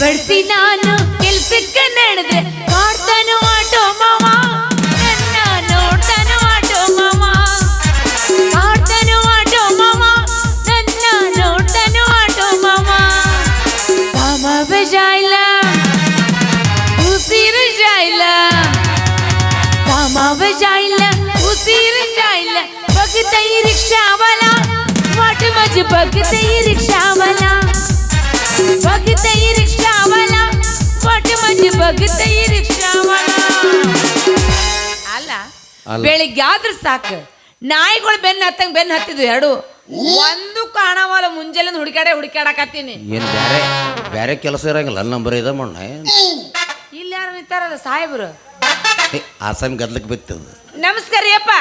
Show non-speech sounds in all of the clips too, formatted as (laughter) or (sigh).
ಬೆಳೆಸಿ ನಾನು ಕೆಲ್ಸಕ್ಕೆ ನಡೆದೆ ಮಾಡ್ತಾನು ಆಟೋ ಮಾವ ನನ್ನ ನೋಡ್ತಾನು ಆಟೋ ಮಾವ ಮಾಡ್ತಾನು ಆಟೋ ಮಾವ ನನ್ನ ನೋಡ್ತಾನು ಆಟೋ ಮಾವ ಮಾಮ ಬಜಾಯ್ಲ ಉಸಿರು ಜಾಯ್ಲ ಮಾಮ ಬಜಾಯ್ಲ ಉಸಿರು ಜಾಯ್ಲ ಬಗ್ತೈ ರಿಕ್ಷಾವಲ ಮಾಟ ಮಜ ಬಗ್ತೈ ರಿಕ್ಷಾವಲ बघतई रिक्षावाला वाट माझी बघतई रिक्षावाला ಅಲ್ಲ ಅಲ್ಲ. ಬೆಳಿಗ್ಗೆ ಆದ್ರೆ ಸಾಕು ನಾಯಿಗಳು ಬೆನ್ನ ಹತ್ತಂಗ್ ಬೆನ್ನ ಹತ್ತಿದ್ವು ಎರಡು ಒಂದು ಕಾಣವಲ್ಲ ಮುಂಜಾನೆ ಹುಡುಕಾಡೆ ಹುಡುಕಾಡಕತ್ತೀನಿ ಏನು ಬೇರೆ ಬೇರೆ ಕೆಲಸ ಇರಂಗಿಲ್ಲ ನಂಬರ್ ಇದೆ ಮಣ್ಣ ಇಲ್ಲಿ ಯಾರು ನಿಂತಾರಲ್ಲ ಸಾಹೇಬ್ರು ಆಸಾಮಿ ಗದ್ಲಕ್ಕೆ ಬಿತ್ತದ ನಮಸ್ಕಾರ ಅಪ್ಪ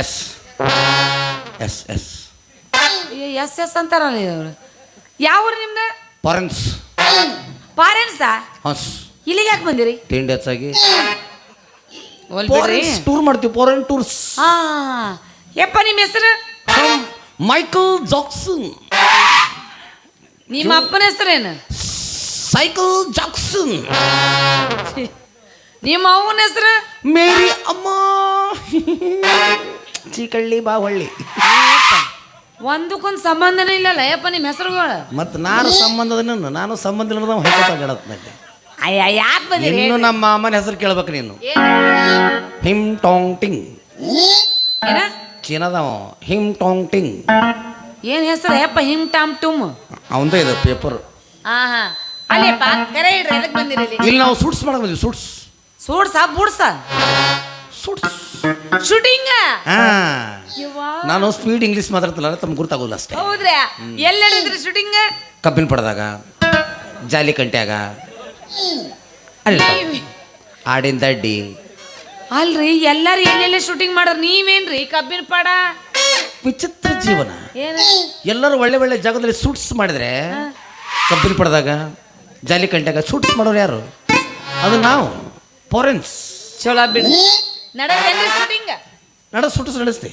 yes yes yes yes yes ಅಂತಾರಲ್ಲ ಇವ್ರು ಯಾವ ಊರು ನಿಮ್ದು? ಫಾರೆನ್ಸ್ ಪಾರೆನ್ಸಾ ಹಾಸ್ ಇಲ್ಲಿಗೆ ಯಾಕೆ ಬಂದಿರಿ? ತಿಂಡಿ ಹೆಚ್ಚಾಗಿ. ಟೂರ್ ಮಾಡ್ತೀವಿ ಫಾರೆನ್ ಟೂರ್ಸ್ ಹಾ ಯಪ್ಪ ನಿಮ್ಮ ಹೆಸರು? ಮೈಕಲ್ ಜಾಕ್ಸನ್ ನಿಮ್ಮ ಅಪ್ಪನ ಹೆಸರೇನು? ಸೈಕಲ್ ಜಾಕ್ಸನ್ ನಿಮ್ಮ ಅವನ ಹೆಸರು? ಮೇರಿ ಅಮ್ಮ. ಚೀಕಳ್ಳಿ ಬಾವಳ್ಳಿ. ಒಂದಕ್ಕೊಂದು ಸಂಬಂಧನೇ ಇಲ್ಲಲ್ಲ ಯಪ್ಪ ನಿಮ್ಮ ಹೆಸರುಗಳು. ಮತ್ತು ನಾನು ಸಂಬಂಧ ನಾನು ಸಂಬಂಧ ಇಲ್ಲದ ಅಯ್ಯ ಯಾಕೆ ಬಂದಿರಿ? ಇನ್ನು ನಮ್ಮ ಮಾಮನ ಹೆಸರು ಕೇಳ್ಬೇಕು ನೀನು? ಹಿಮ್ ಟಾಂಗ್ ಟಿಂಗ್. ಏನ? ಚೀನಾದವ ಹಿಮ್ ಟಾಂಗ್ ಟಿಂಗ್. ಏನ್ ಹೆಸರು? ಯಪ್ಪ ಹಿಮ್ ಟಾಮ್ ಟುಮ್. ಅವಂದೇ ಇದೆ ಪೇಪರ್. ಹಾ. ಹಾ ಅಲ್ಲಪ್ಪ ಕರೆ ಇಡ್ರಿ ಎದಕ್ ಬಂದಿರಿ ಇಲ್ಲಿ? ಇಲ್ಲಿ ನಾವು ಸೂಟ್ಸ್ ಮಾಡಕ್ ಬಂದ್ವಿ ಸೂಟ್ಸ್. ಸೂಡ್ಸ ಬುಡ್ಸ. ಸೂಟ್ಸ್ ಶೂಟಿಂಗ್ ಹಾ. ನಾನು ಸ್ಪೀಡ್ ಇಂಗ್ಲೀಷ್ ಮಾತಾಡ್ತಲ್ಲ ತಮ್ಗೆ ಗುರ್ತಾಗೋಲ್ಲ ಅಷ್ಟೇ. ಹೌದ್ರಾ? ಎಲ್ಲಿ ಹೇಳಿದ್ರಿ ಶೂಟಿಂಗ್ ಕಬ್ಬಿನ ಪಡೆದಾಗ ಜಾಲಿ ಕಂಟ್ಯಾಗ ಅಲ್ಲಿ ಆಡಿನ ದಡ್ಡಿ. ಅಲ್ರಿ ಎಲ್ಲಾರು ಎಲ್ಲೆಲ್ಲ ಶೂಟಿಂಗ್ ಮಾಡೋರು ನೀವೇನ್ರಿ? ಕಬ್ಬಿನ ಪಾಡ? ವಿಚಿತ್ರ ಜೀವನ. ಏನ? ಎಲ್ಲರೂ ಒಳ್ಳೆ ಒಳ್ಳೆ ಜಾಗದಲ್ಲಿ ಸೂಟ್ಸ್ ಮಾಡಿದ್ರೆ ಕಬ್ಬಿನ ಪಡೆದಾಗ ಜಾಲಿ ಕಂಟ್ಯಾಗ ಸೂಟ್ಸ್ ಮಾಡೋರು ಯಾರು? ಅದು ನಾವು ಫಾರೆನ್ಸ್ ಚಲೋ ಬಿಡು ನಡೆದೇನ್ರಿ ಶೂಟಿಂಗ್ ನಡ ಸುಟ್ಟು ನಡೆಸ್ತಿ.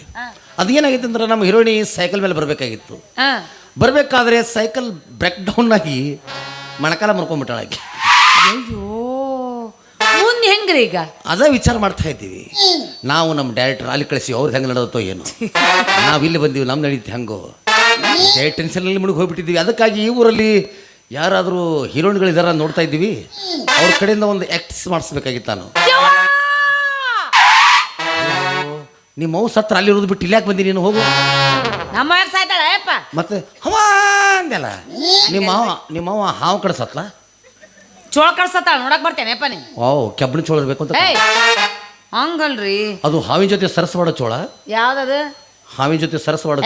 ಅದೇನಾಗಿತ್ತು ಅಂದ್ರೆ ನಮ್ಮ ಹೀರೋಯಿನಿ ಸೈಕಲ್ ಮೇಲೆ ಬರಬೇಕಾಗಿತ್ತು. ಬರಬೇಕಾದ್ರೆ ಸೈಕಲ್ ಬ್ರೇಕ್ ಡೌನ್ ಆಗಿ ಮಣಕಾಲ ಮುರ್ಕೊಂಡ್ಬಿಟ್ಟಾಳ ಆಕೆ. ಅಯ್ಯೋ ಮುಂದೆ ಹೆಂಗ್ರಿ ಈಗ? ಅದ ವಿಚಾರ ಮಾಡ್ತಾ ಇದ್ದೀವಿ. ನಾವು ನಮ್ಮ ಡೈರೆಕ್ಟರ್ ಅಲ್ಲಿ ಕಳಿಸಿ ಅವ್ರದ್ದು ಹೆಂಗೆ ನಡೆದತ್ತೋ ಏನು. ನಾವು ಇಲ್ಲಿ ಬಂದೀವಿ ನಮ್ಮ ನಡೀತಿ ಹೆಂಗೋ. ಡೇ ಟೆನ್ಷನಲ್ಲಿ ಮುಳುಗಿ ಹೋಗ್ಬಿಟ್ಟಿದ್ದೀವಿ. ಅದಕ್ಕಾಗಿ ಈ ಊರಲ್ಲಿ ಯಾರಾದರೂ ಹೀರೋಯಿನ್ಗಳಿದಾರ ನೋಡ್ತಾ ಇದ್ದೀವಿ. ಅವ್ರ ಕಡೆಯಿಂದ ಒಂದು ಆ್ಯಕ್ಟ್ಸ್ ಮಾಡಿಸ್ಬೇಕಾಗಿತ್ತು ನಾನು. ನಿಮ್ಮ ಮೌ ಸತ್ರ ಅಲ್ಲಿರೋದು ಬಿಟ್ಟು ಇಲ್ಲಾಕ್ ಬಂದಿ ನೀನು? ಹೋಗು. ನಮ್ಮ ಯಾಕೆ ಸಾಯ್ತಾಳ ಯಪ್ಪ ಮತ್ತೆ ಹವ ಅಂದೆಲ್ಲ ನಿಮ್ಮ ಅವ ನಿಮ್ಮ ಅವ ಹಾವು ಕಡ್ಸತ್ಲ? ಚೋಳ ಕಳ್ಸತ್ತಾಳ ನೋಡಕ್ ಬರ್ತೇನೆ ಅಪ್ಪ ನೀ ಓ ಕೆಬ್ಬಣ ಚೋಳ ಇರ್ಬೇಕು ಅಂತ. ಏಯ್ ಹಂಗಲ್ರಿ. ಅದು ಹಾವಿನ ಜೊತೆ ಸರಸವಾಡ ಚೋಳ? ಯಾವ್ದದು? ಹಾವಿನ ಜೊತೆ ಸರಸವಾಡ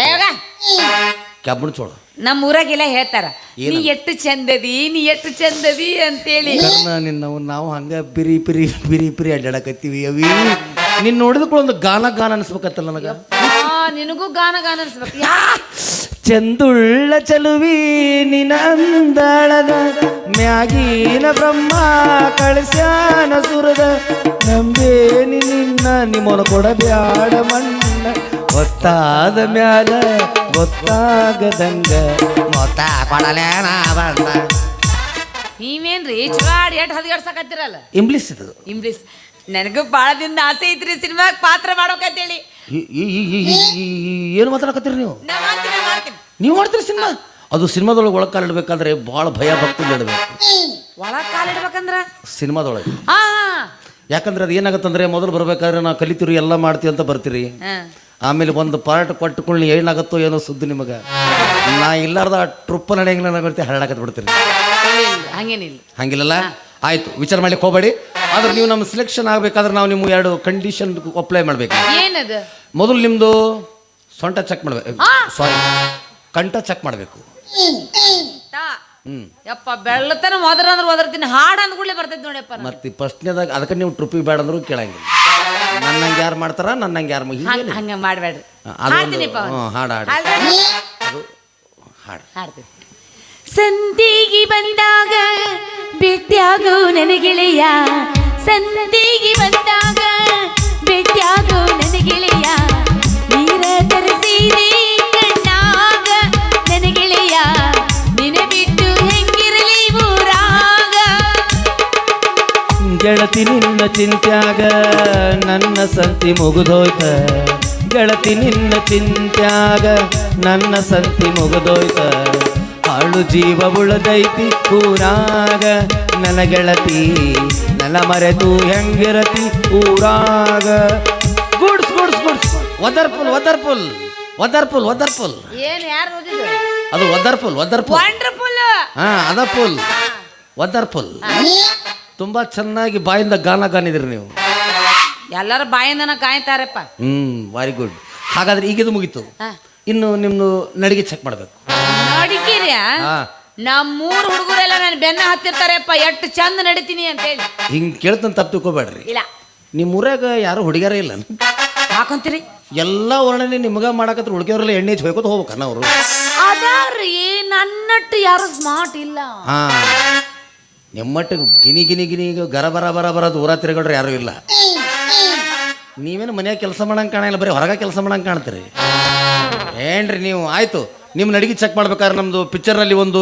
ಕೆಬ್ಬಣ ಚೋಳ. ನಮ್ಮ ಊರಾಗೆಲ್ಲ ಹೇಳ್ತಾರ? ನೀ ಎಷ್ಟು ಚಂದದಿ ನೀ ಎಷ್ಟು ಚಂದದಿ ಅಂತೇಳಿ. ಕರ್ಣ ನಿನ್ನವು ನಾವು ಹಂಗ ಪಿರಿ ಪಿರಿ ಪಿರಿ ಪಿರಿ ಅಡ್ಡಾಡಕತ್ತೀವಿ ಅವಿ. ನಿನ್ನ ನೋಡಿದಕ್ಕೂ ಒಂದು ಗಾನ ಗಾನ ಅನಿಸ್ಬೇಕತ್ತಲ್ಲ ನನಗ? ಆ, ನಿನಗೂ ಗಾನ ಗಾನ ಅನ್ಸ್ಬೇಕು. ಯಾ ಚಂದುಳ್ಳ ಚಲುವಿ ನಿನಂದಳದ ಮ್ಯಾಗಿನ ಬ್ರಹ್ಮ ಕಳಿಸ್ಯಾನ ಸುರದ ನಂಬೇನಿ ನಿನ್ನ ನಿಮ್ಮನ ಕೊಡಬ್ಯಾಡ ಮಣ್ಣ. ಗೊತ್ತಾದ ಮ್ಯಾಲ ಗೊತ್ತಾಗದಂಗ ಮೊತ್ತ ಕೊಡಲೇನ ಬಂದ ನೀವೇನ್ರಿ ಚಲೋ ಆಡಿ ಎಟ್ ಹದಿಗಡ್ಸಕತ್ತಿರಲ್ಲ? ಇಂಗ್ಲೀಷ್ ಇದು. ಇಂಗ್ಲೀಷ್ ನನಗೂ ಭಾಳ ದಿನ ಆಸೆ ಐತ್ರಿ ಸಿನಿಮಾಗ್ ಪಾತ್ರ ಮಾಡೋಕಂತೇಳಿ ಏನು ಮಾತಾಡಕತ್ತೀರಿ ನೀವು? ನಾ ಮಾಡ್ತೀನಿ ನಾ ಮಾಡ್ತೀನಿ. ನೀವು ಮಾಡ್ತೀರಿ ಸಿನಿಮಾ? ಅದು ಸಿನಿಮಾದೊಳಗೆ ಒಳಗೆ ಕಾಲಿಡ್ಬೇಕಾದ್ರೆ ಭಾಳ ಭಯ ಭಕ್ತಿ ಇಡಬೇಕು. ಒಳಗ್ ಕಾಲಿಡ್ಬೇಕಂದ್ರ ಸಿನಿಮಾದೊಳಗೆ. ಹಾ ಯಾಕಂದ್ರೆ ಅದು ಏನಾಗತ್ತಂದ್ರೆ ಮೊದಲು ಬರ್ಬೇಕಾದ್ರೆ ನಾವು ಕಲಿತೀರಿ ಎಲ್ಲ ಮಾಡ್ತೀವಿ ಅಂತ ಬರ್ತೀರಿ. ಹಾ ಆಮೇಲೆ ಒಂದು ಪಾರ್ಟ್ ಕೊಟ್ಟುಕೊಳ್ಳಿ ಏನಾಗತ್ತೋ ಏನೋ ಸುದ್ದಿ ನಿಮಗೆ. ನಾ ಇಲ್ಲಾರ್ದ ಟ್ರಿಪ್ ನಡೆಯಂಗಿಲ್ಲ ನಾಗುತ್ತೆ ಹರಡಾಕತ್ ಬಿಡ್ತೀರಿ ಹಂಗೇನಿಲ್ಲ. ಹಂಗಿಲ್ಲಲ್ಲ? ಆಯ್ತು ವಿಚಾರ ಮಾಡ್ಲಿಕ್ಕೆ ಹೋಗಬೇಡಿ. ಆದ್ರೆ ನೀವು ನಮ್ಮ ಸೆಲೆಕ್ಷನ್ ಆಗಬೇಕಾದ್ರೆ ನಾವು ನಿಮ್ಮ ಎರಡು ಕಂಡೀಷನ್ ಅಪ್ಲೈ ಮಾಡಬೇಕು. ಏನದು? ಮೊದಲು ನಿಮ್ಮದು ಸೊಂಟ ಚೆಕ್ ಮಾಡಬೇಕು! ಸಾರಿ ಕಂಠ ಚೆಕ್ ಮಾಡಬೇಕು. ಯಪ್ಪ ಬೆಳ್ಳತನ ಒದರ ಅಂದ್ರೆ ಒದರ್ತೀನಿ ಹಾಡು ಅಂದ್ಕೂಡ್ಲೆ ಬರ್ತೈತಿ ನೋಡಪ್ಪ ಮತ್ತೆ ಫಸ್ಟ್ನೇದಾಗ ಅದಕ್ಕೆ ನೀವು ಟ್ರಿಪ್ಪಿಗೆ ಬೇಡ ಅಂದ್ರೂ ಕೇಳಂಗಿಲ್ಲ. ನನ್ನಂಗೆ ಯಾರು ಮಾಡ್ತಾರ ನನ್ನಂಗೆ ಯಾರು ಹಂಗ ಮಾಡ್ಬೇಡ್ರಿ. ಹಾಡ್ತೀನಿಪ್ಪ ಹಾಡು ಹಾಡು. ಹಾಡು. ಸಂದಿಗೆ ಬಂದಾಗ ಭೇಟಿಯಾಗು ನನಗಿಳಿಯ. ಸಂತಿಗೆ ಬಂದಾಗ ಭೇಟಿಯಾಗು ನನಗಿಳಿಯ. ನೀರ ತರಿಸಿರಿ ಕಣ್ಣಾಗ ನನಗಿಳಿಯ. ನಿನ ಬಿಟ್ಟು ಹೆಂಗಿರಲಿ ಊರಾಗ. ಗೆಳತಿ ನಿನ್ನ ಚಿಂತ್ಯಾಗ ನನ್ನ ಸಂತಿ ಮುಗಿದೋಯ್ತ. ಗೆಳತಿ ನಿನ್ನ ಚಿಂತ್ಯಾಗ ನನ್ನ ಸಂತಿ ಮುಗಿದೋಯ್ತ. ಹಾಳು ಜೀವ ಉಳದೈತಿ ಊರಾಗ. ನನ್ನ ಗೆಳತಿ ನನ್ನ ಮರೆತು ಹೆಂಗಿರತಿ ಊರಾಗ. Goods goods goods. Wonderful wonderful wonderful wonderful ಏನ್ ಯಾರು ಓದಿದ್ರು ಅದು ವದರ್ಪುಲ್ ವದರ್ಪುಲ್ ವಂಡರ್ಫುಲ್ ಹಾ ಅದ ಫುಲ್ ವದರ್ಫುಲ್ ತುಂಬಾ ಚೆನ್ನಾಗಿ ಬಾಯಿಂದ ಗಾನ ಗಾನಿದ್ರಿ ನೀವು. ಎಲ್ಲರೂ ಬಾಯಿಂದನ ಕಾಯ್ತಾರಪ್ಪ. ಹ್ಮ್ ವೆರಿ ಗುಡ್ ಹಾಗಾದ್ರೆ ಈಗಿದು ಮುಗೀತು. ಇನ್ನು ನಿಮ್ದು ನಡಿಗೆ ಚೆಕ್ ಮಾಡ್ಬೇಕು. ನೋಡಿಕೀರಿ ಹಾ. ನಮ್ಮೂರ್ ಹುಡುಗರೆಲ್ಲ ನನ್ನ ಬೆನ್ನ ಹತ್ತಿರ್ತಾರೆಪ್ಪ ಎಷ್ಟು ಚಂದ ನಡಿತೀನಿ ಅಂತ ಹೇಳಿ. ಹಿಂಗ್ ಕೇಳ್ತಾನೆ ತಪ್ಪು ತಿಳ್ಕೊಬೇಡ್ರಿ. ಇಲ್ಲ. ನಿಮ್ಮ ಊರಾಗ ಯಾರು ಹುಡುಗ್ಯಾರ ಇಲ್ಲ ಹಾಕೊಂತೀರಿ ಎಲ್ಲ ವರ್ಣನೆ ನಿಮ್ಗೆ ಮಾಡಕತ್ರ ಹುಡುಗಿಯವ್ರೆಲ್ಲ ಎಣ್ಣೆ ಹೋಯ್ಕೋತ ಹೋಗ್ಬೇಕನ್ನ ಅವರು. ಅದಾರ್ರಿ ನನ್ನಟ್ಟು ಯಾರು ಸ್ಮಾರ್ಟ್ ಇಲ್ಲ. ಹಾ. ನಿಮ್ಮಟ್ಟಿಗೆ ಗಿನಿ ಗಿನಿ ಗಿನಿ ಗರ ಬರ ಬರ ಬರ ದೂರ ತಿರುಗಾಡ್ರೆ ಯಾರು ಇಲ್ಲ. ನೀವೇನು ಮನ್ಯಾಗ ಕೆಲಸ ಮಾಡಂಗೆ ಕಾಣಿಲ್ಲ ಬರೀ ಹೊರಗೆ ಕೆಲಸ ಮಾಡಂಗೆ ಕಾಣ್ತೀರಿ. ಏನ್ರಿ ನೀವು? ಆಯ್ತು. ನಿಮ್ಮ ನಡಿಗೆ ಚೆಕ್ ಮಾಡ್ಬೇಕಾದ್ರೆ ಪಿಕ್ಚರ್ ಪಿಕ್ಚರ್ನಲ್ಲಿ ಒಂದು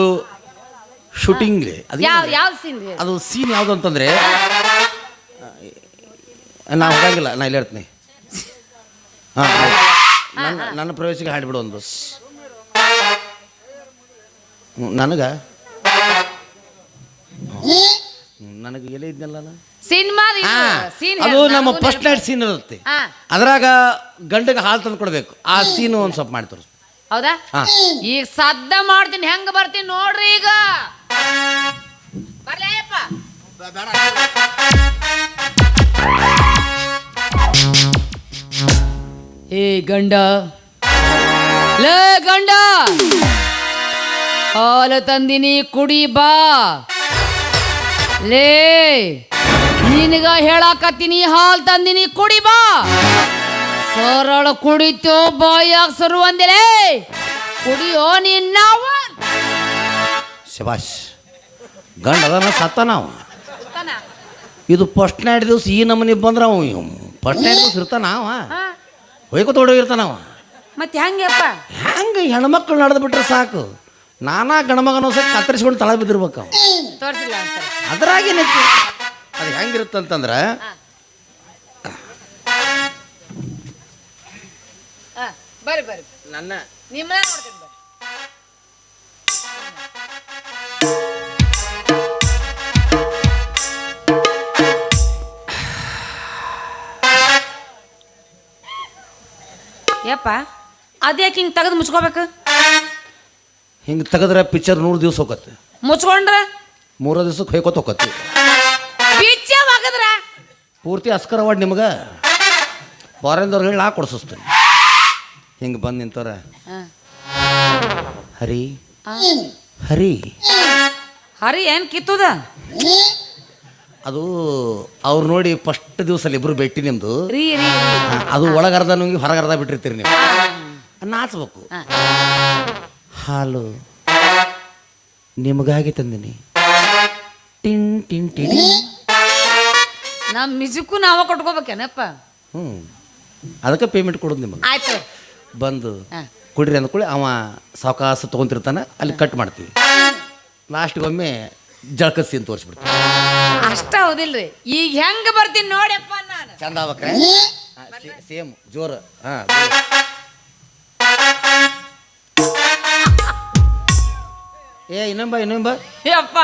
ಶೂಟಿಂಗ್ ಅದು ಯಾವ ಸೀನ್ ಅದು ಸೀನ್ ಯಾವುದು ಅಂತಂದ್ರೆ ನಾ ಹೋಗಂಗಿಲ್ಲ ನಾ ಇಲ್ಲಿ ಹೇಳ್ತೀನಿ ಹಾಂ ನನ್ನ ನನ್ನ ಪ್ರವೇಶಕ್ಕೆ ಹಾಡ್ಬಿಡು ಒಂದು. ನನಗೆ? ನನಗೆ ಎಲ್ಲ ಇದ್ನಲ್ಲ ಅದು ನಮ್ಮ ಫಸ್ಟ್ ನೈಟ್ ಸೀನ್ ಇರುತ್ತೆ. ಹಾ. ಅದ್ರಾಗ ಗಂಡಗೆ ಹಾಲು ತಂದು ಕೊಡ್ಬೇಕು. ಆ ಸೀನು ಒಂದು ಸ್ವಲ್ಪ ಮಾಡಿ ತೋರಿಸ್ ಹೌದಾ? ಹಾ. ಈಗ ಸದ್ದ ಮಾಡ್ತೀನಿ ಹೆಂಗ ಬರ್ತೀನಿ ನೋಡ್ರಿ ಈಗ. ಏ ಗಂಡ. ಲೇ ಗಂಡ. ಹಾಲು ತಂದಿನಿ ಕುಡಿ ಬಾ. ಲೇ. ನಿನಗ ಹೇಳಾಕತ್ತೀನಿ ಹಾಲು ತಂದಿನಿ ಕುಡಿ ಬಾ. ಸರಳ ಕುಡಿತು ಬಾಯಾಗ ಸರು ಅಂದಿರೇ ಕುಡಿಯೋ ನಿನ್ನ ಶಬಾಷ್ ಗಂಡ ಅದನ್ನ ಸತ್ತ ನಾವು. ಇದು ಫಸ್ಟ್ ನೈಟ್ ದಿವಸ ಈ ನಮ್ಮನೆ ಬಂದ್ರೆ ಅವ ಫಸ್ಟ್ ನೈಟ್ ದಿವಸ ಇರ್ತಾನ ಅವ. ಹೊಯ್ಕೊತ ಇರ್ತಾನ ಅವ. ಮತ್ತೆ ಹೆಂಗಪ್ಪ? ಹೆಂಗೆ ಹೆಣ್ಮಕ್ಳು ನಡೆದು ಬಿಟ್ರೆ ಸಾಕು? ನಾನಾ ಗಣಮಗನ ಕತ್ತರಿಸ್ಕೊಂಡು ತಳ ಬಿದ್ದಿರ್ಬೇಕು ಅವ. ನಿಂತು ಅದ್ರಾಗೇನೈತಿ ಅದು ಹೆಂಗಿರುತ್ತಂತಂದ್ರೆ ಬರ್ರಿ ಬರ್ರಿ. ನನ್ನ. ನಿಮ್ಮ ನೋಡ್ತೀನಿ ಬರ್ರಿ. ಯಪ್ಪ ಅದ್ಯಾಕೆ ಹಿಂಗೆ ತೆಗೆದು ಮುಚ್ಕೋಬೇಕು? ಹಿಂಗೆ ತೆಗೆದ್ರೆ ಪಿಕ್ಚರ್ ನೂರು ದಿವಸ ಹೋಗತ್ತೆ. ಮುಚ್ಕೊಂಡ್ರೆ? ಮೂರು ದಿವ್ಸಕ್ಕೆ ಹೊಯ್ಕೊತ ಹೋಗತ್ತೆ. ಪೂರ್ತಿ ಅಸ್ಕರ್ ಅವಾರ್ಡ್ ನಿಮ್ಗೆ? ಫಾರಿನ್ದವ್ರು ಹೇಳಿ ನಾ ಕೊಡ್ಸಿಸ್ತೀನಿ. ಹಿಂಗೆ ಬಂದು ನಿಂತವ್ರ. ಹರಿ. ಹರಿ. ಹರಿ ಏನು ಕಿತ್ತದ? ಅದು ಅವ್ರು ನೋಡಿ ಫಸ್ಟ್ ದಿವಸ ಇಬ್ರು ಭೇಟಿ ನಿಮ್ಮದು ರೀ ಅದು ಒಳಗರ್ಧ ನುಂಗಿ ಹೊರಗರ್ಧ ಬಿಟ್ಟಿರ್ತೀರಿ ನೀವು. ನಾಚಬೇಕು. ಹಾಲು ನಿಮಗಾಗಿ ತಂದಿನಿ. ಟಿನ್ ಟಿನ್ ಟಿಡಿ ನಮ್ಮ ನಿಜಕ್ಕೂ ನಾವ ಕೊಟ್ಕೋಬೇಕೇನಪ್ಪ ಹ್ಞೂ ಅದಕ್ಕೆ ಪೇಮೆಂಟ್ ಕೊಡೋದು ನಿಮಗೆ. ಆಯ್ತು. ಬಂದು ಕೊಡ್ರಿ ಅಂದ ಅಂದ್ಕೊಳ್ಳಿ ಅವ ಸಾವಕಾಸ ತೊಗೊಂತಿರ್ತಾನೆ ಅಲ್ಲಿ ಕಟ್ ಮಾಡ್ತೀವಿ. ಲಾಸ್ಟ್ಗೊಮ್ಮೆ ಜಳಕಸಿ ಸೀನ್ ತೋರಿಸ್ಬಿಡ್ತೀವಿ. ಅಷ್ಟ ಹೌದಿಲ್ರಿ. ಈಗ ಹೆಂಗ ಬರ್ತೀನಿ ನೋಡಪ್ಪ ನಾನು. ಚಂದ ಆಗ್ಬೇಕ್ರೆ? ಸೇಮ್ ಜೋರು. ಹಾಂ ಏ ಇನ್ನೊಂಬ ಇನ್ನೊಂಬ ಯಪ್ಪ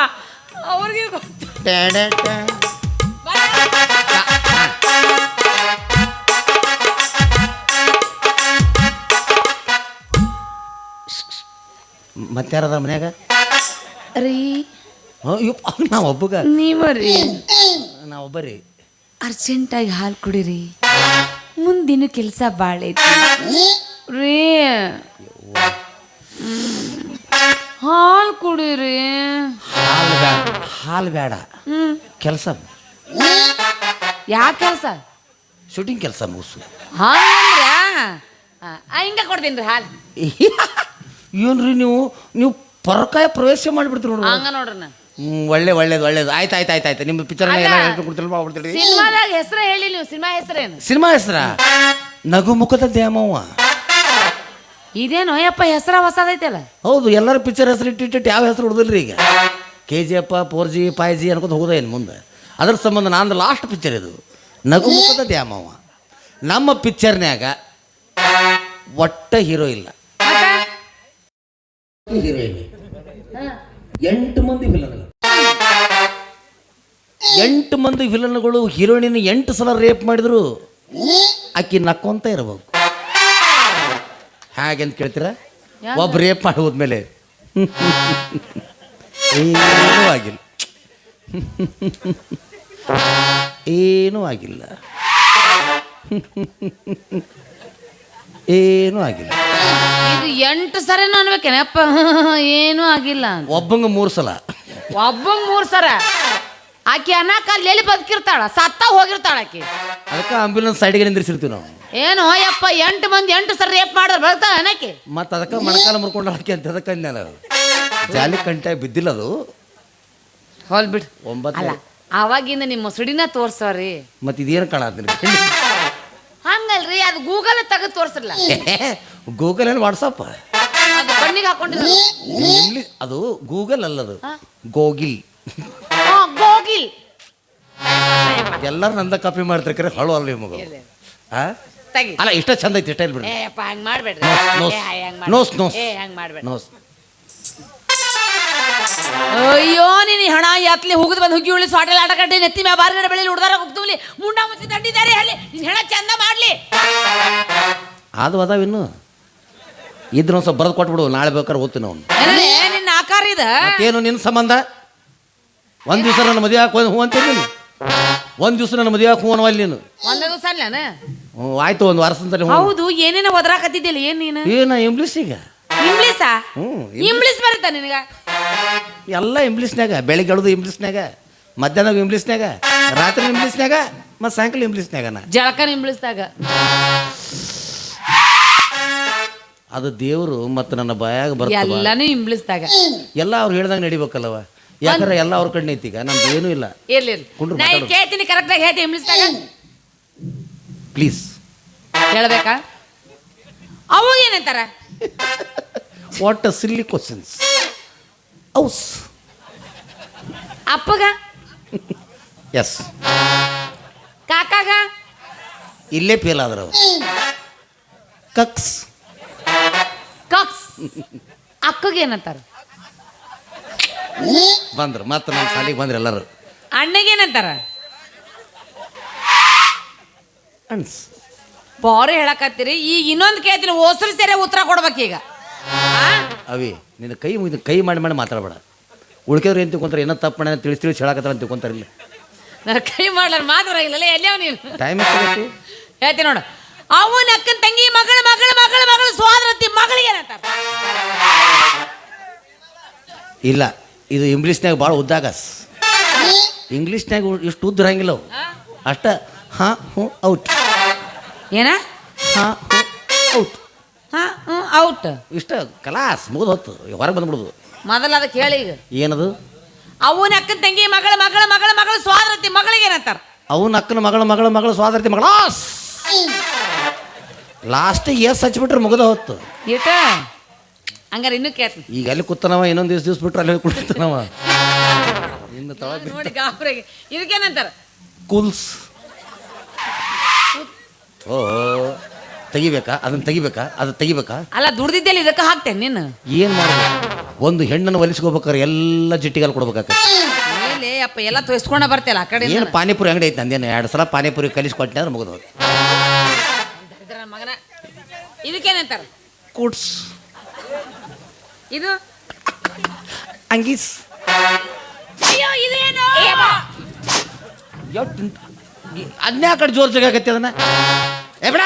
ಅವ್ರಿಗೆ ಗೊತ್ತು. ಟ್ಯಾಡೆ ಯಾರದ ಮನ್ಯಾಗ? ರೀ. ನಾ ಒಬ್ಬಗ. ನೀವರಿ ನಾ ಒಬ್ಬರಿ ಅರ್ಜೆಂಟಾಗಿ ಹಾಲು ಕುಡಿರಿ. ಮುಂದಿನ ಕೆಲಸ ಭಾಳ ಐತಿ. ರೀ. ಹಾಲು ಕುಡಿರಿ. ಹಾಲು ಬೇಡ ಹಾಲು ಬೇಡ ಕೆಲಸ ಯಾವ ಕೆಲಸ? ಶೂಟಿಂಗ್ ಕೆಲಸ ಮುಗಿಸು ಹಾಲು ಹಿಂಗ ಕೊಡ್ತೀನಿ ರೀ ಹಾಲು. ಏನ್ರಿ ನೀವು? ನೀವು ಪರಕಾಯ ಪ್ರವೇಶ ಮಾಡಿಬಿಡ್ತೀರಿ ನೋಡ್ರಿ ಹಂಗ ನೋಡ್ರಿ ಒಳ್ಳೆ ಒಳ್ಳೇದು ಒಳ್ಳೇದು ಆಯ್ತು ಆಯ್ತು ಆಯ್ತು ಆಯ್ತು. ನಿಮ್ಮ ಪಿಕ್ಚರ್ ಎಲ್ಲ ಅಲ್ಲ. ಹೇಳ್ಕೊಂಡು ಕೊಡ್ತೀರಿ ಮಾಡ್ಬಿಡ್ತೀರಿ ಸಿನಿಮಾದಾಗ ಹೆಸರು ಹೇಳಿ ನೀವು ಸಿನಿಮಾ ಹೆಸರೇನು? ಸಿನಿಮಾ ಹೆಸ್ರ? ನಗು ಮುಖದ ದ್ಯಾಮವ್ವ. ಇದೇನು ಅಯ್ಯಪ್ಪ ಹೆಸರ ಹೊಸದೈತಲ್ಲ. ಹೌದು ಎಲ್ಲರ ಪಿಕ್ಚರ್ ಹೆಸರು ಇಟ್ಟಿಟ್ಟು ಯಾವ ಹೆಸರು ಹುಡುದಿಲ್ರಿ ಈಗ? ಕೆ ಜಿ ಎಪ್ಪ ಫೋರ್ ಜಿ ಫೈವ್ ಜಿ ಅನ್ಕೊಂಡು ಹೋಗೋದೇ ಏನು ಮುಂದೆ? ಅದ್ರ ಸಂಬಂಧ ನಾನು ಲಾಸ್ಟ್ ಪಿಕ್ಚರ್ ಇದು. ನಗುಮುಖದ ದ್ಯಾಮವ್ವ. ನಮ್ಮ ಪಿಕ್ಚರ್ನ್ಯಾಗ ಒಟ್ಟ ಹೀರೋ ಇಲ್ಲ. ಹೀರೋಯಿನ್ ಎಂಟು ಮಂದಿ ವಿಲನ್ಗಳು. ಎಂಟು ಮಂದಿ ವಿಲನ್ಗಳು ಹೀರೋಯಿನ್ ಎಂಟು ಸಲ ರೇಪ್ ಮಾಡಿದ್ರು. ಆಕಿ ನಕ್ಕೊಂತ ಇರಬೇಕು. ಹಾಗೆ ಅಂತ ಕೇಳ್ತೀರಾ? ಒಬ್ಬ ರೇಪ್ ಮಾಡಿ ಹೋದ್ಮೇಲೆ. ಏನೂ ಆಗಿಲ್ಲ. ಏನೂ ಆಗಿಲ್ಲ. ಏನೂ ಆಗಿಲ್ಲ. ಇದು ಎಂಟು ಸರಿನೂ ಅನ್ಬೇಕೇನಪ್ಪ ಏನೂ ಆಗಿಲ್ಲ ಅಂತ. ಒಬ್ಬಂಗ ಮೂರು ಸಲ. ಒಬ್ಬಂಗ್ ಮೂರ್ ಸರ. ಆಕಿ ಅನಾಕ ಅಲ್ಲಿ ಎಲ್ಲಿ ಬದುಕಿರ್ತಾಳ? ಸತ್ತ ಹೋಗಿರ್ತಾಳ ಆಕಿ. ಅದಕ್ಕೆ ಆಂಬ್ಯುಲೆನ್ಸ್ ಸೈಡ್ಗೆ ನಿಂದಿರ್ಸಿರ್ತೀವಿ ನಾವು. ಏನು ಯಪ್ಪ ಎಂಟು ಮಂದಿ ಎಂಟು ಸರ್ ರೇಪ್ ಮಾಡೋರು ಬರ್ತಾಳ ಅನ್ನಕ್ಕೆ ಮತ್ತು ಅದಕ್ಕೆ ಮಣಕಾಲ ಮುರ್ಕೊಂಡು ಹಾಕಿ ಅಂತ ಅದಕ್ಕೆ ನಾನು ಜಾಲಿ ಕಂಟೆ ಬಿದ್ದಿಲ್ಲ ಅದು. ಹೋಲ್ ಬಿಡು. ಒಂಬತ್ತು ಅಲ್ಲ ಅವಾಗಿಂದ ನಿಮ್ಮ ಸುಡಿನ ತೋರ್ಸವ್ರಿ. ಮತ್ತು ಇದೇನು ಕಾಣತ್ತೀನಿ ಹಂಗಲ್ರಿ ಅದು ಗೂಗಲ್ ತೆಗೆದು ತೋರ್ಸಲ್ಲ ಗೂಗಲ್ ಏನು ವಾಟ್ಸಪ್ ಅದು ಕಣ್ಣಿಗೆ ಹಾಕೊಂಡಿದ್ರು ಇಂಗ್ಲೀಷ್ ಅದು ಗೂಗಲ್ ಅಲ್ಲದು ಗೋಗಿಲ್ ಹಾ. ಗೋಗಿಲ್ ಎಲ್ಲರೂ ನಂದ ಕಾಪಿ ಮಾಡ್ತಿರ್ಕರೆ ಹಳು ಅಲ್ಲ ಮಗು ಆ ತೆಗಿ. ಅಲ್ಲ ಇಷ್ಟ ಚಂದ ಐತಿ ಇಷ್ಟ ಇಲ್ಬಿಡ್ರಿ ಏ ಅಪ್ಪ ಹಂಗ್ ಮಾಡ್ಬೇಡ್ರಿ. ನೋಸ್, ಏ, ಹಂಗ್ ನೋಸ್. ಏ ಹಂಗ್ ಮಾಡ್ಬೇಡ್ರಿ. ನೋಸ್ ಅಯ್ಯೋ ನೀನು ಹಣ ಯಾತ್ಲಿ ಹೋಗುದು ಬಂದು ಹುಗ್ಗಿ ಉಳಿ ಸ್ವಾಟಲ್ ಆಟ ಕಟ್ಟಿ ನೆತ್ತಿ ಮ್ಯಾ ಬಾರ್ಗಡೆ ಬೆಳಿ ಉಡ್ದಾರ ಹೋಗ್ತೀವಿ ಮುಂಡ ಮುಚ್ಚಿ ದಂಡಿದ್ದಾರೆ ಹೇಳಿ ನಿನ್ ಹೆಣ ಚಂದ ಮಾಡ್ಲಿ. ಅದು ಅದಾವ ಇನ್ನು. ಇದ್ರ ಸ್ವಲ್ಪ ಬರೆದು ಕೊಟ್ಬಿಡು ನಾಳೆ ಬೇಕಾದ್ರೆ ಓದ್ತೀನಿ ಅವನು. ನಿನ್ನ ಆಕಾರ ಇದ? ಏನು ನಿನ್ನ ಸಂಬಂಧ? ಒಂದು ದಿವಸ ನನ್ನ ಮದುವೆ ಹಾಕಿ ಹೂ ಅಂತೀನಿ ನೀನು. ಒಂದು ದಿವಸ ನನ್ನ ಮದುವೆ ಹಾಕಿ ಅನ್ನೋ ನೀನು. ಒಂದೇ ದಿವಸ ಅಲ್ಲ ಹ್ಞೂ ಆಯ್ತು ಒಂದು ವಾರಸಂತಲ್ಲಿ ಹೌದು ಏನೇನೋ ಒದರಾಕತ್ತಿದ್ದಿಲ್ಲ ಏನು ನೀನು? ಏನ ಇಂಗ್ಲೀಷ್ ಈಗ? ಇಂಗ್ಲೀಷಾ? ಹ್ಞೂ ಇಂಗ್ಲೀಷ್. ಬರುತ್ತಾ ನಿನಗ? ಎಲ್ಲ ಇಂಗ್ಲೀಷ್ನಾಗ ಬೆಳಿಗ್ಗೆ ಎಳ್ದು ಇಂಗ್ಲೀಷ್ನಾಗ ಮಧ್ಯಾಹ್ನ ಇಂಗ್ಲೀಷ್ನಾಗ ರಾತ್ರಿ ಇಂಗ್ಲೀಷ್ನಾಗ ಮತ್ತು ಸಾಯಂಕಾಲ ಇಂಗ್ಲೀಷ್ನಾಗ ನಾ ಜಳಕನ ಇಂಗ್ಲೀಷ್ದಾಗ. ಅದು ದೇವರು ಮತ್ತು ನನ್ನ ಬಾಯಾಗ ಬರ್ತವ. ಎಲ್ಲಾನು ಇಂಗ್ಲೀಷ್ದಾಗ. ಎಲ್ಲ ಅವ್ರು ಹೇಳ್ದಂಗೆ ನಡಿಬೇಕಲ್ಲವ? ಯಾಕಂದ್ರೆ ಎಲ್ಲ ಅವ್ರ ಕಡೆ ಐತಿ ಈಗ ನಮ್ದು ಏನೂ ಇಲ್ಲ. ಇರ್ಲಿ ಇರ್ಲಿ. ಕುಂಡ್ರು ನಾ ಈಗ ಮಾತಾಡು. ಕೇಳ್ತೀನಿ ಕರೆಕ್ಟಾಗಿ ಹೇಳ್ತೀನಿ ಇಂಗ್ಲೀಷ್ದಾಗ? ಪ್ಲೀಸ್ ಹೇಳಬೇಕಾ? ಅವಾಗ ಏನಂತಾರ (laughs) ವಾಟ್ ಅ ಸಿಲ್ಲಿ ಕ್ವಶನ್ಸ್ ಔಸ್ ಅಪ್ಪಗ? ಎಸ್ ಕಾಕಾಗ? ಇಲ್ಲೇ ಫೇಲ್ ಆದ್ರ ಅವ್ರು. ಕಕ್ಸ್ ಕಕ್ಸ್ ಅಕ್ಕಗೆ ಏನಂತಾರ? ಬಂದ್ರು ಮತ್ತೆ ನಮ್ಮ ಸಾಲಿಗೆ ಬಂದ್ರು ಎಲ್ಲರೂ. ಅಣ್ಣಗೇನಂತಾರ ಅನ್ಸ್ ಬಾರಿ ಹೇಳಕತ್ತೀರಿ. ಈಗ ಇನ್ನೊಂದು ಕೇಳ್ತೀನಿ ಓಸರು ಸೇರೆ ಉತ್ತರ ಕೊಡ್ಬೇಕು ಆ? ಅವಿ ನಿನ್ನ ಕೈ ಮುಗಿದ ಕೈ ಮಾಡಿ ಮಾಡಿ ಮಾತಾಡಬೇಡ. ಉಳ್ಕೆವ್ರು ಏನು ತಿಳ್ಕೊಂತಾರೆ ಏನೋ ತಪ್ಪು ಮಾಡಿ ತಿಳಿಸಿ ತಿಳಿಸಿ ಹೇಳಕತ್ತಾರ ಅಂತ ತಿಳ್ಕೊಂತಾರೆ ಇಲ್ಲ. ನಾನು ಕೈ ಮಾಡ್ಲಾರ ಮಾತಾಡಿಲ್ಲ ಎಲ್ಲೇ ನೀನು? ಟೈಮ್ ಹೇಳ್ತೀನಿ ನೋಡು. ಅವನ ಅಕ್ಕನ ತಂಗಿ ಮಗಳ ಮಗಳ ಮಗಳ ಮಗಳ ಸ್ವಾದ್ರತಿ ಮಗಳಿಗೆ ಏನಂತಾರ ಇಲ್ಲ ಇದು ಇಂಗ್ಲೀಷ್ನಾಗ ಭಾಳ ಉದ್ದಾಗಸ್. ಇಂಗ್ಲೀಷ್ನಾಗ ಇಷ್ಟು ಉದ್ದ ಇರಂಗಿಲ್ಲ ಅವು. ಅಷ್ಟ ಹಾಂ ಹ್ಞೂ ಔಟ್. ಏನ? ಹಾಂ ಹ್ಞೂ ಔಟ್. ಹಾ ಹ್ಞೂ ಔಟ್ ಇಷ್ಟ ಕಲಾಸ್ ಮುಗಿದು ಹೊತ್ತು. ಹೊರಗೆ ಬಂದ್ಬಿಡುದು. ಮೊದಲ ಅದಕ್ಕೆ ಹೇಳಿ ಈಗ. ಏನದು? ಅವನ ಅಕ್ಕನ ತಂಗಿ ಮಗಳ ಮಗಳ ಮಗಳ ಮಗಳ ಸ್ವಾದರತಿ ಮಗಳಿಗೆ ಏನಂತಾರ? ಅವನ ಅಕ್ಕನ ಮಗಳ ಮಗಳ ಮಗಳ ಸ್ವಾದರ್ತಿ ಮಗಳ ಲಾಸ್ಟಿಗೆ ಎಸ್ ಹಚ್ಬಿಟ್ರೆ ಮುಗಿದ ಹೊತ್ತು. ಏಟ? ಹಂಗಾರೆ ಇನ್ನೂ ಕೇಳ್ತೀನಿ. ಈಗ ಅಲ್ಲಿ ಕೂತನವ ಇನ್ನೊಂದು ದಿವ್ಸ ದಿವ್ಸ ಬಿಟ್ರೆ ಅಲ್ಲಿ ಹೋಗಿ ಕುಳಿತನವ. ಇನ್ನು ತಳ ನೋಡಿ ಗಾಬ್ರಿಗೆ. ಇದಕ್ಕೇನಂತಾರ? ಕುಲ್ಸ್. ಓ ತೆಗಿಬೇಕಾ? ಅದನ್ನ ತೆಗಿಬೇಕಾ? ಅದು ತೆಗಿಬೇಕಾ? ಅಲ್ಲ ದುಡ್ದಿದ್ದೆಲ್ಲ ಇದಕ್ಕೆ ಹಾಕ್ತೇನೆ ನೀನು. ಏನು ಮಾಡ್ಬೇಕು ಒಂದು ಹೆಣ್ಣನ್ನು ಒಲಿಸ್ಕೋಬೇಕಾರೆ ಎಲ್ಲ ಜಿಟ್ಟಿಗಾಲ್ ಕೊಡ್ಬೇಕಾಗತ್ತೆ. ಮೇಲೆ ಅಪ್ಪ ಎಲ್ಲ ತೋರಿಸ್ಕೊಂಡ ಬರ್ತೇಲ್ಲ ಆ ಕಡೆ ಏನು ಪಾನಿಪುರಿ ಅಂಗಡಿ ಐತೆ ನಂದೇನು? ಎರಡು ಸಲ ಪಾನಿಪುರಿ ಕಲಿಸ್ಕೊಟ್ಟೆ ಅಂದ್ರೆ ಮುಗಿದು ಮಗನ. ಇದಕ್ಕೇನಂತಾರ ಕೂಡ್ಸ್ ಇದು? ಅಂಗೀಸ್. ಅಯ್ಯೋ ಇದೇನು? ಅದನ್ನೇ ಆ ಕಡೆ ಜೋರು ಜಗಾಕತ್ತಿ ಅದನ್ನ? ಏ ಬೇಡ.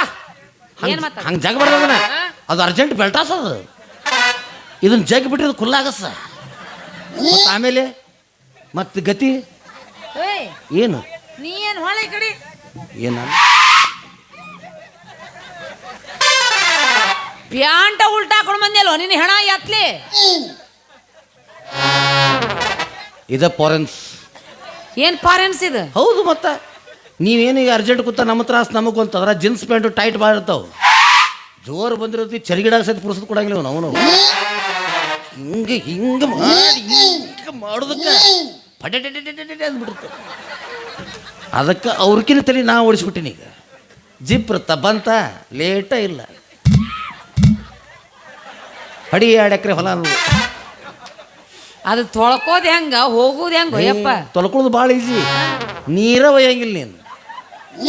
ಏನ್ ಮಾತಾಡ್- ಹಂಗೆ ಜಗ್ ಅದನ್ನ ಅದು ಅರ್ಜೆಂಟ್ ಬೆಲ್ಟಾಸ್ ಅದು. ಇದನ್ನ ಜಗ್ ಬಿಟ್ರೆ ಅದು ಕುಲ್ಲಾಗಸ ಮತ್ತು ಆಮೇಲೆ ಮತ್ತೆ ಗತಿ? ಏಯ್ ಏನು? ನೀ ಏನು ಹೊಳ ಈ ಕಡೆ? ಏನ? ಪ್ಯಾಂಟ ಉಲ್ಟಾ ಹಾಕೊಂಡು ಬಂದಿಲ್ಲ ನಿನ್ನ ಹೆಣ ಎತ್ಲಿ ಇದ ಫಾರೆನ್ಸ್ ಏನ್ ಫಾರೆನ್ಸ್ ಇದು? ಹೌದು ಮತ್ತೆ. ನೀವೇನು ಈಗ ಅರ್ಜೆಂಟ್ ಕೂತ ನಮ್ಮ ತ್ರಾಸ ನಮಗೆ ಅಂತಂದ್ರೆ ಜೀನ್ಸ್ ಪ್ಯಾಂಟು ಟೈಟ್ ಮಾಡಿರ್ತಾವೆ ಜೋರು ಬಂದಿರೋದು ಚರಿಗಿಡ ಸಹಿತ ಪುರುಸದ್ ಕೊಡಂಗಿಲ್ಲ ನಾವು ನಾವು ಹಿಂಗೆ ಹಿಂಗೆ ಮಾಡಿ, ಹಿಂಗೆ ಮಾಡೋದಕ್ಕೆ ಪಡೆ ಅಂದ್ಬಿಡುತ್ತೆ ಅದಕ್ಕೆ ಅವ್ರಕಿನ ತಲೆ ನಾ ಓಡಿಸ್ಬಿಟ್ಟಿನಿ ಈಗ ಜಿಪ್ ರತ್ತ ಬಂತ ಲೇಟ ಇಲ್ಲ ಅಡಿ ಎರಡು ಎಕರೆ ಹೊಲ ಅದು. ಅದು ತೊಳ್ಕೋದು ಹೆಂಗ ಹೋಗೋದು ಹೆಂಗ ಯಪ್ಪ ತೊಳ್ಕೊಳ್ಳೋದು ಭಾಳ ಈಸಿ ನೀರ ಒಯ್ಯಂಗಿಲ್ಲ ನೀನು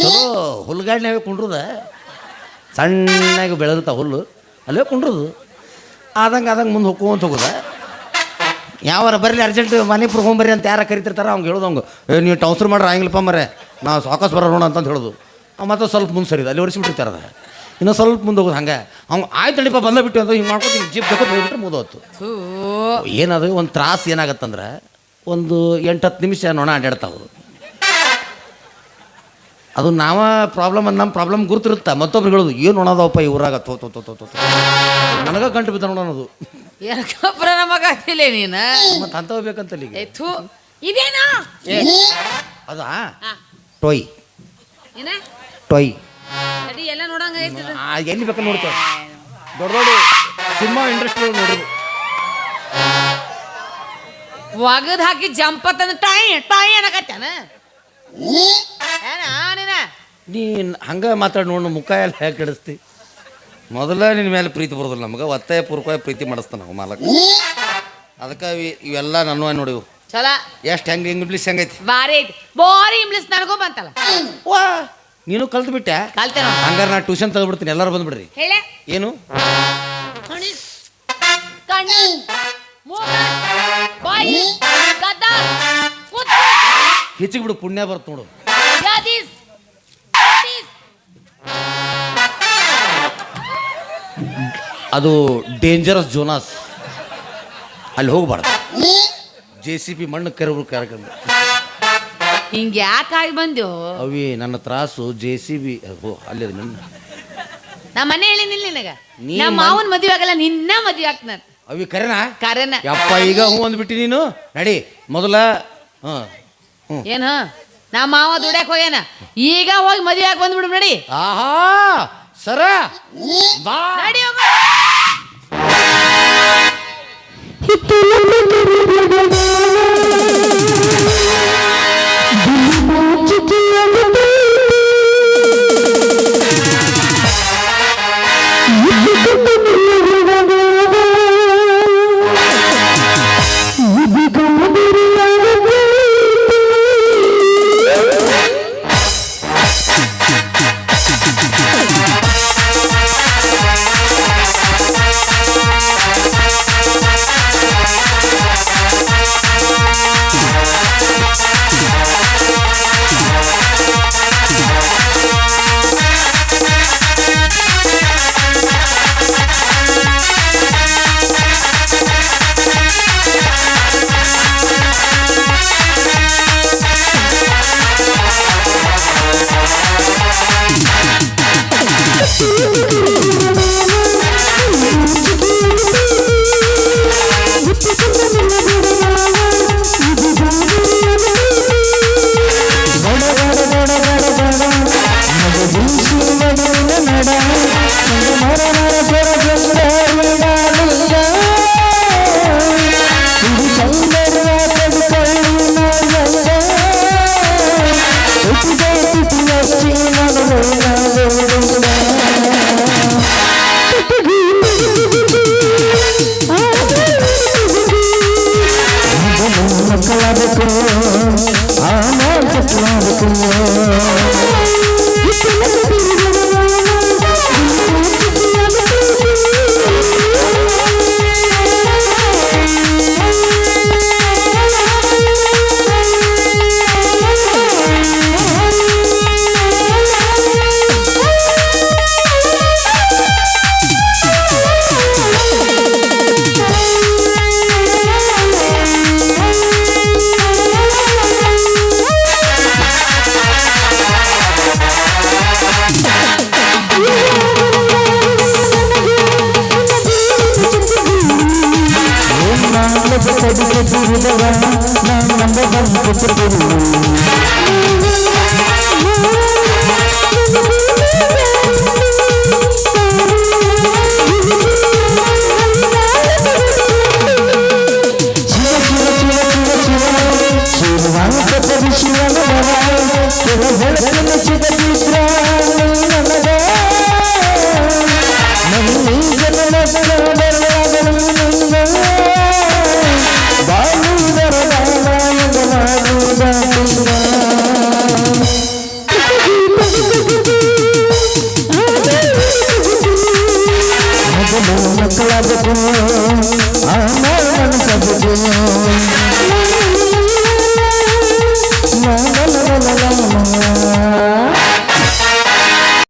ಚಲೋ ಹುಲ್ಗಾಡಿನಾಗ ಕುಂಡ್ರದ. ಸಣ್ಣಗೆ ಬೆಳೆದಿರ್ತ ಹುಲ್ಲು ಅಲ್ಲೇ ಕುಂಡ್ರದು. ಆದಂಗೆ ಆದಂಗೆ ಮುಂದೆ ಹೋಗ್ಕೊಂತ ಹೋಗುದ. ಯಾವಾರ ಬರಲಿ ಅರ್ಜೆಂಟ್ ಮನೆ ಬರ್ರಿ ಅಂತ ಯಾರ ಕರಿತಿರ್ತಾರೆ ಅವ್ಗೆ ಹೇಳೋದು ಅವ್ಗೆ ಏ ನೀವು ಟ್ರಾನ್ಸ್ಫರ್ ಮಾಡ್ರೆ ಆಗಿಲ್ಲಪ್ಪ ಮರೆ ನಾವು ಸಾಕಸ್ ಬರೋ ನೋಡ ಅಂತಂದು ಹೇಳೋದು. ಮತ್ತೆ ಸ್ವಲ್ಪ ಮುಂದೆ ಸರಿದ ಅಲ್ಲಿ ಒರೆಸಿಬಿಟ್ಟಿರ್ತಾರ ಅದ. ಇನ್ನೂ ಸ್ವಲ್ಪ ಮುಂದೆ ಹೋಗೋದು ಹಂಗೆ. ಅವ್ನು ಆಯ್ತು ನಡಿಪ ಬಂದ ಬಿಟ್ಟು ಅಂತ ಹಿಂಗೆ ಮಾಡ್ಕೊತೀನಿ ಹಿಂಗೆ ಜೀಪ್ ತಗೊಂಡು ಹೋಗ್ಬಿಟ್ರೆ ಮುದೋತ್ತು ಥೂ. ಏನದು ಒಂದು ತ್ರಾಸ ಏನಾಗತ್ತಂದ್ರೆ ಒಂದು ಎಂಟು ಹತ್ತು ನಿಮಿಷ ನೋಣ ಅಡ್ಡಾಡ್ತಾವು ಅದು ನಾವ ಪ್ರಾಬ್ಲಮ್ ನಮ್ಮ ಪ್ರಾಬ್ಲಮ್ ಗುರುತಿರುತ್ತೆ. ಮತ್ತೊಬ್ರು ಹೇಳೋದು ಏನು ಒಣದಪ್ಪ ಈ ಊರಾಗ? ತೋ ತೋ ತೋ ತೋ ತೋ ನನಗ ಗಂಟು ಬಿದ್ದ ನೋಡೋದು ಅನ್ನೋದು. ಏನಕ್ಕಪ್ರ ನಮಗ ನೀನ? ಮತ್ತು ಅಂತ ಬೇಕಂತಲ್ಲ ಈಗ. ಏ, ಥೂ. ಇದೇನಾ? ಅದಾ? ಹಾ. ಟೊಯ್. ಏನ? ಟೊಯ್. ಅಡಿ ಎಲ್ಲ ನೋಡಂಗ ಐತಿ ಇದು. ಆ, ಎಲ್ಲಿ ಬೇಕಂತ ನೋಡ್ತೇವೆ ದೊಡ್ಡ ದೊಡ್ಡ ಸಿನಿಮಾ ಇಂಡಸ್ಟ್ರಿ ನೋಡ್ರಿ ಒಗದ್ ಹಾಕಿ ಜಂಪತ್ತ ಟೈ ಟಾಯ್ ಟಾಯ್ ಅನ್ನಕತ್ತಾನ ನೀನು ಹಂಗೆ ಮಾತಾಡಿ ನೋಡು ಮುಖ ಎಲ್ಲ ಹೇಗೆ ಕೆಡಿಸ್ತಿ? ಮೊದಲ ನಿನ್ನ ಮೇಲೆ ಪ್ರೀತಿ ಬರೋದಿಲ್ಲ ನಮಗೆ ಒತ್ತಾಯ ಪೂರ್ವಕವಾಗಿ ಪ್ರೀತಿ ಮಾಡಿಸ್ತಾನೆ ನಾವು ಮಾಲಕ. ಅದಕ್ಕೆ ಇವೆಲ್ಲ ನನ್ನ ನೋಡಿವು ಚಲ. ಎಷ್ಟು ಹೆಂಗೆ ಇಂಗ್ಲೀಷ್ ಹೆಂಗೈತಿ ಬಾರಿ ಐತಿ. ಬಾರಿ ಇಂಗ್ಲಿಷ್ ನನಗೂ ಬಂತಲ್ಲ. ವಾ ನೀನು ಕಲ್ತು ಬಿಟ್ಟೆ ಕಲ್ತೆ ನೋಡು. ಹಂಗಾರೆ ನಾ ಟ್ಯೂಷನ್ ತೆಗೆದ್ಬಿಡ್ತೀನಿ ಎಲ್ಲರೂ ಬಂದ್ಬಿಡ್ರಿ ಹೇಳೆ. ಏನು? ಕಣ್ಣಿ ಮೂಗ. ಬಾಯಿ. ಹೆಚ್ಚಿಗೆ ಬಿಡು ಪುಣ್ಯ ಬರ್ತು ನೋಡು. ಅದು ಡೇಂಜರಸ್ ಜೋನಾಸ್ ಅಲ್ಲಿ ಹೋಗ್ಬಾರ್ದು. ಜೆ ಸಿ ಪಿ ಮಣ್ಣು ಕರಬು ಹಿಂಗೆ ಯಾಕೆ ಆಗಿ ಬಂದ್ಯೋ? ಅವಿ ನನ್ನ ತ್ರಾಸು ಜೆ ಸಿ ಬಿ ಅಲ್ಲಿ ಅದು ನಿನ್ನ. ನಮ್ಮ ಮನೆ ಹೇಳಿನಿಲ್ಲ ನಿನಗ. ನೀ ನಮ್ಮ ಮಾವನ ಮಾವನ್ ಮದ್ವೆ ಆಗಲ್ಲ ನಿನ್ನ ಮದ್ವೆ ಆಗ್ತಾನ ಅವಿ ಕರೆನಾ? ಕರೆನ. ಯಪ್ಪ ಈಗ ಹ್ಞೂ ಅಂದ್ಬಿಟ್ಟಿ ನೀನು? ನಡಿ ಮೊದಲ ಹಾಂ ಹ್ಞೂ. ಏನು ನಮ್ಮ ಮಾವ ದುಡ್ಯಾಕ ಹೋಗ್ಯಾನ. ಈಗ ಹೋಗಿ ಮದ್ವೆ ಆಗಿ ಬಂದ್ಬಿಡು ನಡಿ. ಆಹಾ ಸರ. ಬಾ. ನಡಿ ಹೋಗು. তুলনা